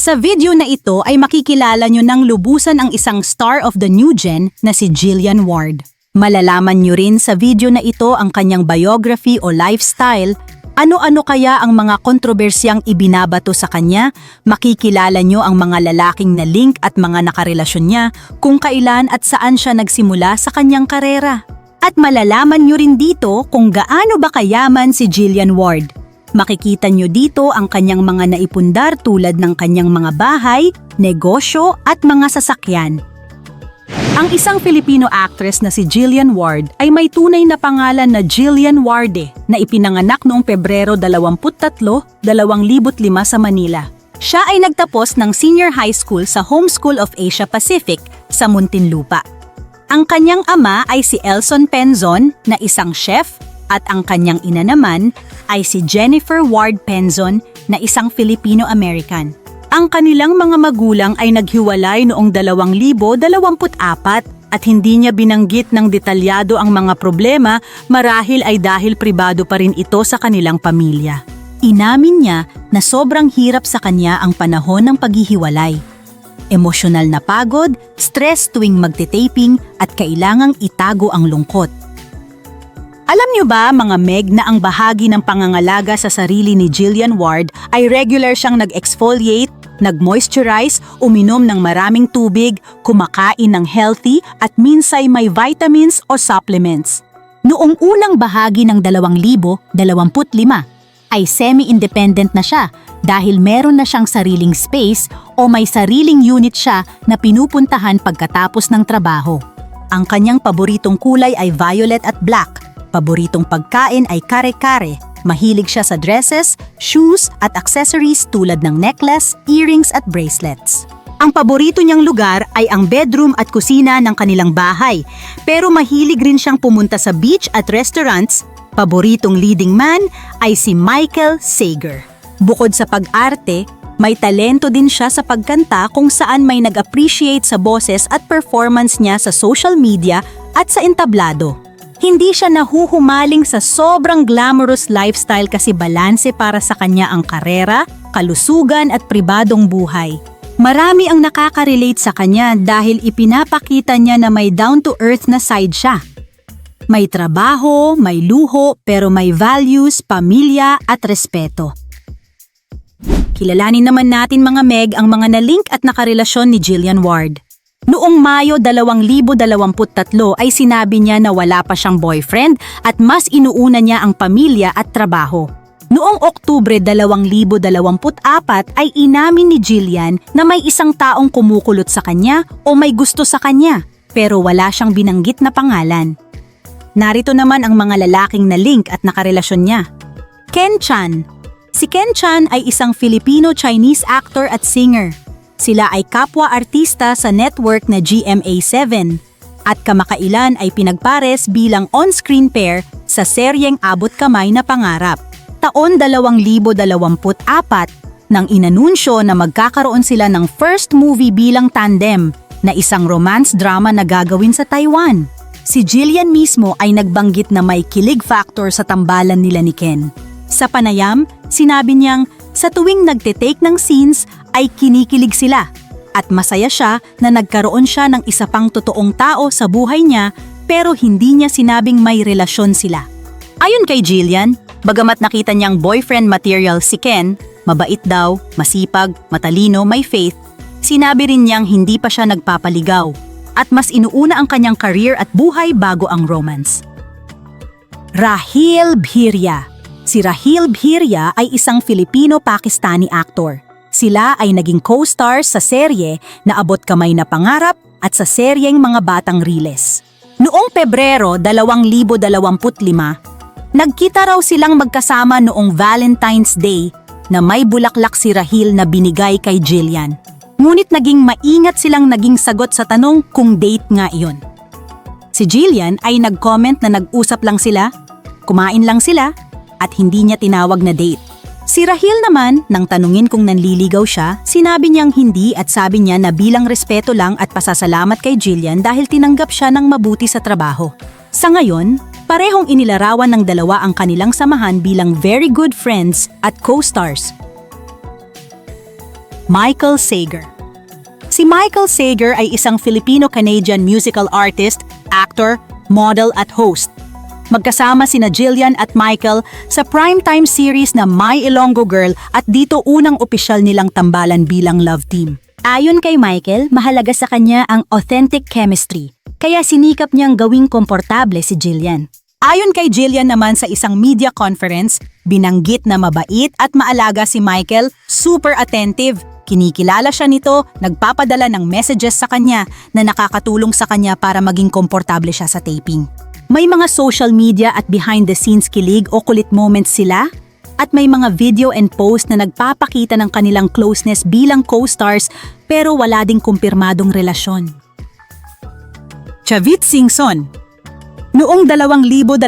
Sa video na ito ay makikilala nyo ng lubusan ang isang star of the new gen na si Jillian Ward. Malalaman nyo rin sa video na ito ang kanyang biography o lifestyle, ano-ano kaya ang mga kontrobersyang ibinabato sa kanya, makikilala nyo ang mga lalaking na link at mga nakarelasyon niya, kung kailan at saan siya nagsimula sa kanyang karera. At malalaman nyo rin dito kung gaano ba kayaman si Jillian Ward. Makikita nyo dito ang kanyang mga naipundar tulad ng kanyang mga bahay, negosyo at mga sasakyan. Ang isang Filipino actress na si Jillian Ward ay may tunay na pangalan na Jillian Warde na ipinanganak noong Pebrero 23, 2005 sa Manila. Siya ay nagtapos ng senior high school sa Home School of Asia Pacific sa Muntinlupa. Ang kanyang ama ay si Elson Penzon na isang chef at ang kanyang ina naman ay si Jennifer Ward Penzon na isang Filipino-American. Ang kanilang mga magulang ay naghiwalay noong 2024 at hindi niya binanggit ng detalyado ang mga problema marahil ay dahil pribado pa rin ito sa kanilang pamilya. Inamin niya na sobrang hirap sa kanya ang panahon ng paghihiwalay. Emosyonal na pagod, stress tuwing magte-taping at kailangang itago ang lungkot. Alam niyo ba mga Meg na ang bahagi ng pangangalaga sa sarili ni Jillian Ward ay regular siyang nag-exfoliate, nag-moisturize, uminom ng maraming tubig, kumakain ng healthy at minsay may vitamins o supplements. Noong unang bahagi ng 2025 ay semi-independent na siya dahil meron na siyang sariling space o may sariling unit siya na pinupuntahan pagkatapos ng trabaho. Ang kanyang paboritong kulay ay violet at black. Paboritong pagkain ay kare-kare. Mahilig siya sa dresses, shoes at accessories tulad ng necklace, earrings at bracelets. Ang paborito niyang lugar ay ang bedroom at kusina ng kanilang bahay. Pero mahilig rin siyang pumunta sa beach at restaurants. Paboritong leading man ay si Michael Sager. Bukod sa pag-arte, may talento din siya sa pagkanta kung saan may nag-appreciate sa boses at performance niya sa social media at sa entablado. Hindi siya nahuhumaling sa sobrang glamorous lifestyle kasi balanse para sa kanya ang karera, kalusugan at pribadong buhay. Marami ang nakaka-relate sa kanya dahil ipinapakita niya na may down-to-earth na side siya. May trabaho, may luho, pero may values, pamilya at respeto. Kilalanin naman natin mga Meg ang mga na-link at nakarelasyon ni Jillian Ward. Noong Mayo 2023 ay sinabi niya na wala pa siyang boyfriend at mas inuuna niya ang pamilya at trabaho. Noong Oktubre 2024 ay inamin ni Jillian na may isang taong kumukulot sa kanya o may gusto sa kanya pero wala siyang binanggit na pangalan. Narito naman ang mga lalaking na link at nakarelasyon niya. Ken Chan Si Ken Chan ay isang Filipino-Chinese actor at singer. Sila ay kapwa-artista sa network na GMA7 at kamakailan ay pinagpares bilang on-screen pair sa seryeng Abot Kamay na Pangarap. Taon 2024 nang inanunsyo na magkakaroon sila ng first movie bilang tandem na isang romance drama na gagawin sa Taiwan. Si Jillian mismo ay nagbanggit na may kilig factor sa tambalan nila ni Ken. Sa panayam, sinabi niyang sa tuwing nagte-take ng scenes ay kinikilig sila at masaya siya na nagkaroon siya ng isa pang totoong tao sa buhay niya pero hindi niya sinabing may relasyon sila. Ayon kay Jillian, bagamat nakita niyang boyfriend material si Ken, mabait daw, masipag, matalino, may faith, sinabi rin niyang hindi pa siya nagpapaligaw at mas inuuna ang kanyang career at buhay bago ang romance. Rahil Bhiria Si Rahil Bhiria ay isang Filipino-Pakistani actor. Sila ay naging co-stars sa serye na Abot Kamay na Pangarap at sa seryeng Mga Batang Riles. Noong Pebrero 2025, nagkita raw silang magkasama noong Valentine's Day na may bulaklak si Rahil na binigay kay Jillian. Ngunit naging maingat silang naging sagot sa tanong kung date nga iyon. Si Jillian ay nag-comment na nag-usap lang sila, kumain lang sila, at hindi niya tinawag na date. Si Rahil naman, nang tanungin kung nanliligaw siya, sinabi niyang hindi at sabi niya na bilang respeto lang at pasasalamat kay Jillian dahil tinanggap siya ng mabuti sa trabaho. Sa ngayon, parehong inilarawan ng dalawa ang kanilang samahan bilang very good friends at co-stars. Michael Sager. Si Michael Sager ay isang Filipino-Canadian musical artist, actor, model at host. Magkasama sina Jillian at Michael sa primetime series na My Ilonggo Girl at dito unang opisyal nilang tambalan bilang love team. Ayon kay Michael, mahalaga sa kanya ang authentic chemistry. Kaya sinikap niyang gawing komportable si Jillian. Ayon kay Jillian naman sa isang media conference, binanggit na mabait at maalaga si Michael, super attentive. Kinikilala siya nito, nagpapadala ng messages sa kanya na nakakatulong sa kanya para maging komportable siya sa taping. May mga social media at behind the scenes kilig o kulit moments sila at may mga video and post na nagpapakita ng kanilang closeness bilang co-stars pero wala ding kumpirmadong relasyon. Chavit Singson Noong 2025,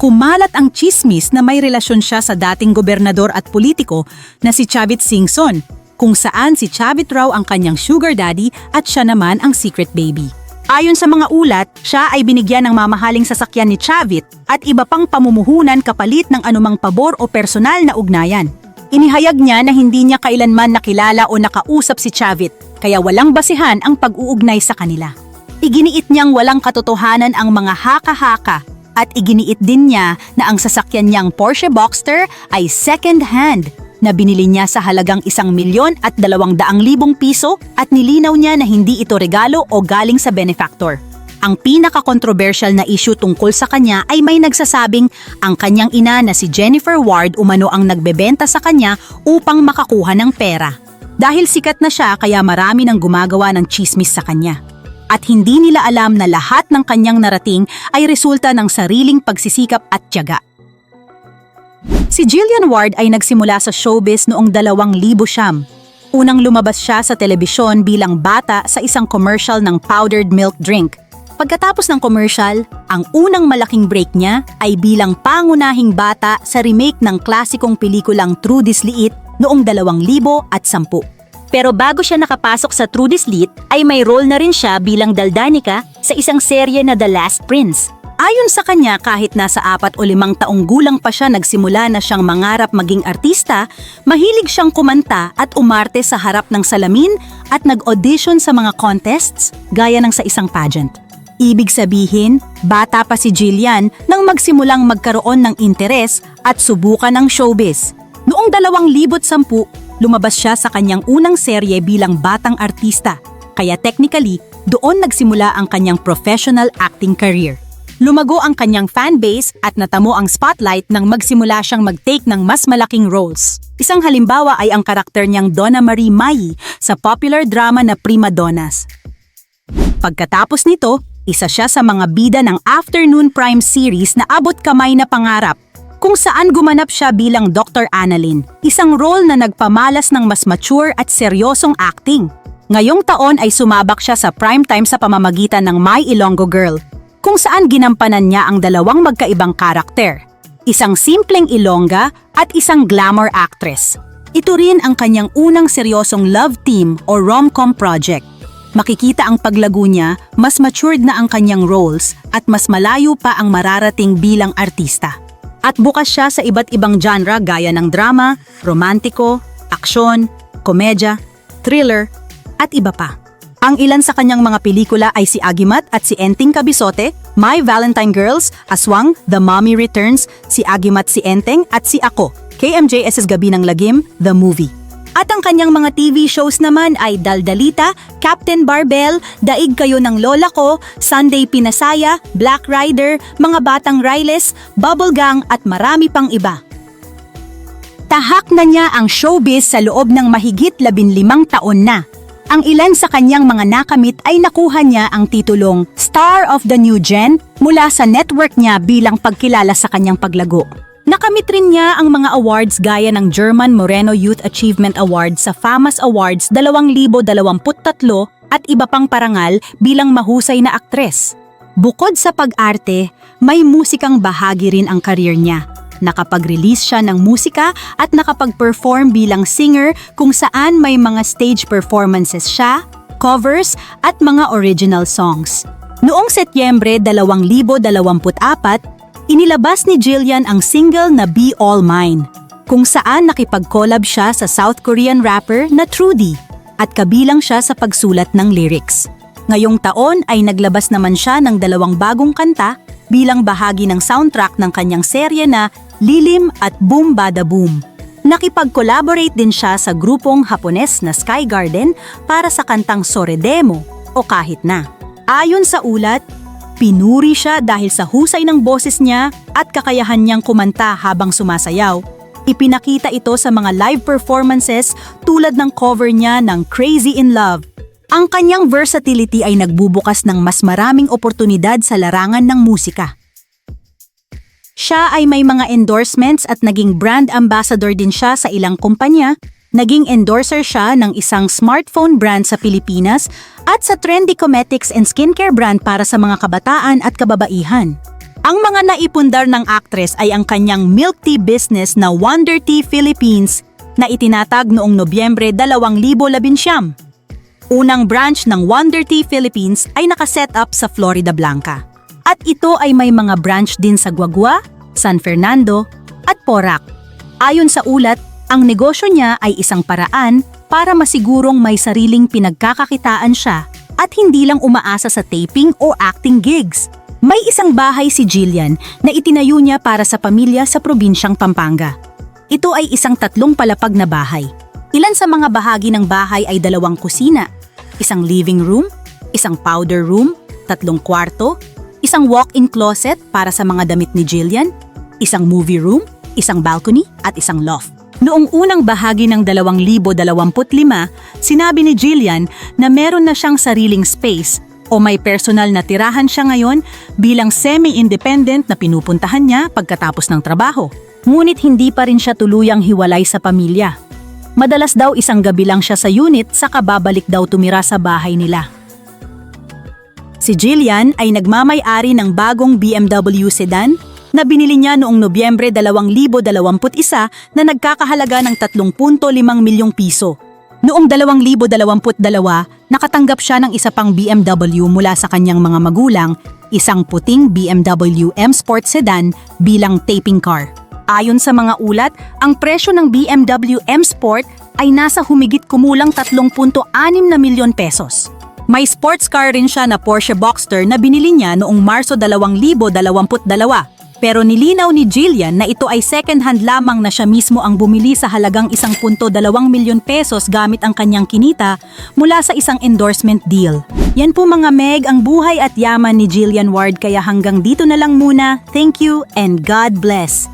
kumalat ang chismis na may relasyon siya sa dating gobernador at politiko na si Chavit Singson, kung saan si Chavit raw ang kanyang sugar daddy at siya naman ang secret baby. Ayon sa mga ulat, siya ay binigyan ng mamahaling sasakyan ni Chavit at iba pang pamumuhunan kapalit ng anumang pabor o personal na ugnayan. Inihayag niya na hindi niya kailanman nakilala o nakausap si Chavit, kaya walang basihan ang pag-uugnay sa kanila. Iginiit niyang walang katotohanan ang mga haka-haka at iginiit din niya na ang sasakyan niyang Porsche Boxster ay second-hand na binili niya sa halagang isang milyon at dalawang daang libong piso at nilinaw niya na hindi ito regalo o galing sa benefactor. Ang pinaka-controversial na issue tungkol sa kanya ay may nagsasabing ang kanyang ina na si Jennifer Ward umano ang nagbebenta sa kanya upang makakuha ng pera. Dahil sikat na siya kaya marami nang gumagawa ng chismis sa kanya at hindi nila alam na lahat ng kanyang narating ay resulta ng sariling pagsisikap at tiyaga. Si Jillian Ward ay nagsimula sa showbiz noong 2000 siyam. Unang lumabas siya sa telebisyon bilang bata sa isang commercial ng powdered milk drink. Pagkatapos ng commercial, ang unang malaking break niya ay bilang pangunahing bata sa remake ng klasikong pelikulang True Disliit noong 2010. Pero bago siya nakapasok sa True Dislit, ay may role na rin siya bilang daldanika sa isang serye na The Last Prince. Ayon sa kanya, kahit nasa apat o limang taong gulang pa siya nagsimula na siyang mangarap maging artista, mahilig siyang kumanta at umarte sa harap ng salamin at nag-audition sa mga contests gaya ng sa isang pageant. Ibig sabihin, bata pa si Jillian nang magsimulang magkaroon ng interes at subukan ng showbiz. Noong 2010, lumabas siya sa kanyang unang serye bilang batang artista, kaya technically, doon nagsimula ang kanyang professional acting career. Lumago ang kanyang fanbase at natamo ang spotlight nang magsimula siyang mag-take ng mas malaking roles. Isang halimbawa ay ang karakter niyang Donna Marie Mai sa popular drama na Prima Donnas. Pagkatapos nito, isa siya sa mga bida ng afternoon prime series na Abot Kamay na Pangarap kung saan gumanap siya bilang Dr. Annalyn, isang role na nagpamalas ng mas mature at seryosong acting. Ngayong taon ay sumabak siya sa primetime sa pamamagitan ng My Ilonggo Girl, kung saan ginampanan niya ang dalawang magkaibang karakter, isang simpleng Ilongga at isang glamour actress. Ito rin ang kanyang unang seryosong love team o rom-com project. Makikita ang paglago niya, mas matured na ang kanyang roles at mas malayo pa ang mararating bilang artista. At bukas siya sa iba't ibang genre gaya ng drama, romantiko, aksyon, komedya, thriller, at iba pa. Ang ilan sa kanyang mga pelikula ay si Agimat at si Enting Kabisote, My Valentine Girls, Aswang, The Mommy Returns, si Agimat si Enteng at si Ako, KMJS's Gabi ng Lagim, The Movie. At ang kanyang mga TV shows naman ay Daldalita, Captain Barbell, Daig Kayo ng Lola Ko, Sunday Pinasaya, Black Rider, Mga Batang Riles, Bubble Gang at marami pang iba. Tahak na niya ang showbiz sa loob ng mahigit 15 taon na. Ang ilan sa kanyang mga nakamit ay nakuha niya ang titulong Star of the New Gen mula sa network niya bilang pagkilala sa kanyang paglago. Nakamit rin niya ang mga awards gaya ng German Moreno Youth Achievement Award sa FAMAS Awards 2023 at iba pang parangal bilang mahusay na aktres. Bukod sa pag-arte, may musikang bahagi rin ang karir niya. Nakapag-release siya ng musika at nakapag-perform bilang singer kung saan may mga stage performances siya, covers at mga original songs. Noong Setyembre 2024, inilabas ni Jillian ang single na Be All Mine, kung saan nakipag-collab siya sa South Korean rapper na Trudy at kabilang siya sa pagsulat ng lyrics. Ngayong taon ay naglabas naman siya ng dalawang bagong kanta bilang bahagi ng soundtrack ng kanyang serye na Lilim at Boom Bada Boom. Nakipag-collaborate din siya sa grupong Hapones na Sky Garden para sa kantang Soredemo o Kahit Na. Ayon sa ulat, pinuri siya dahil sa husay ng boses niya at kakayahan niyang kumanta habang sumasayaw. Ipinakita ito sa mga live performances tulad ng cover niya ng Crazy in Love. Ang kanyang versatility ay nagbubukas ng mas maraming oportunidad sa larangan ng musika. Siya ay may mga endorsements at naging brand ambassador din siya sa ilang kumpanya, naging endorser siya ng isang smartphone brand sa Pilipinas at sa trendy cosmetics and skincare brand para sa mga kabataan at kababaihan. Ang mga naipundar ng actress ay ang kanyang milk tea business na Wonder Tea Philippines na itinatag noong Nobyembre 2019. Unang branch ng Wonder Tea Philippines ay nakaset up sa Florida Blanca. At ito ay may mga branch din sa Guagua, San Fernando at Porac. Ayon sa ulat, ang negosyo niya ay isang paraan para masigurong may sariling pinagkakakitaan siya at hindi lang umaasa sa taping o acting gigs. May isang bahay si Jillian na itinayo niya para sa pamilya sa probinsyang Pampanga. Ito ay isang tatlong palapag na bahay. Ilan sa mga bahagi ng bahay ay dalawang kusina, isang living room, isang powder room, tatlong kwarto, isang walk-in closet para sa mga damit ni Jillian, isang movie room, isang balcony at isang loft. Noong unang bahagi ng 2025, sinabi ni Jillian na meron na siyang sariling space o may personal na tirahan siya ngayon bilang semi-independent na pinupuntahan niya pagkatapos ng trabaho. Ngunit hindi pa rin siya tuluyang hiwalay sa pamilya. Madalas daw isang gabi lang siya sa unit saka babalik daw tumira sa bahay nila. Si Jillian ay nagmamay-ari ng bagong BMW sedan na binili niya noong Nobyembre 2021 na nagkakahalaga ng 3.5 milyong piso. Noong 2022, nakatanggap siya ng isa pang BMW mula sa kanyang mga magulang, isang puting BMW M Sport sedan bilang taping car. Ayon sa mga ulat, ang presyo ng BMW M Sport ay nasa humigit kumulang 3.6 na milyon pesos. May sports car rin siya na Porsche Boxster na binili niya noong Marso 2022. Pero nilinaw ni Jillian na ito ay second-hand lamang na siya mismo ang bumili sa halagang 1.2 milyon pesos gamit ang kanyang kinita mula sa isang endorsement deal. Yan po mga Meg ang buhay at yaman ni Jillian Ward kaya hanggang dito na lang muna. Thank you and God bless.